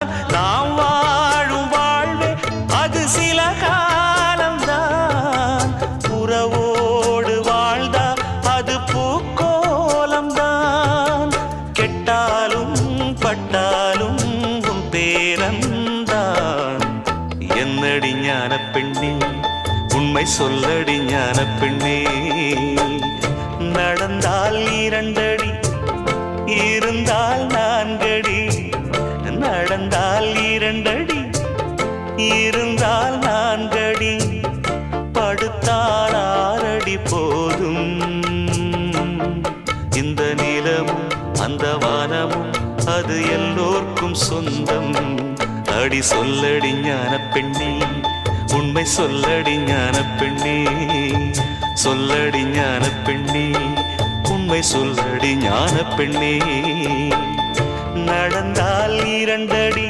நாம் வாழும் வாழ்வே அது சில காலம்தான். உறவோடு வாழ்ந்தா அது பூக்கோலம்தான். கெட்டாலும் பட்டாலும் உன் பேரந்தான் என்னடி ஞான பெண்ணே உண்மை சொல்லடி ஞான பெண்ணே நடந்தால் இரண்டடி இருந்தால் நான்கடி. இருந்தால் இரண்டடி. இருந்தால் நான்கடி. படுத்தால் ஆறடி போதும். இந்த நிலமும் அந்த வானமும் அது எல்லோர்க்கும் சொந்தம். அடி சொல்லடி ஞான பெண்ணே உண்மை சொல்லடி ஞான பெண்ணே சொல்லடி ஞான பெண்ணே உண்மை சொல்லடி ஞான பெண்ணே நடந்தால் இரண்டடி.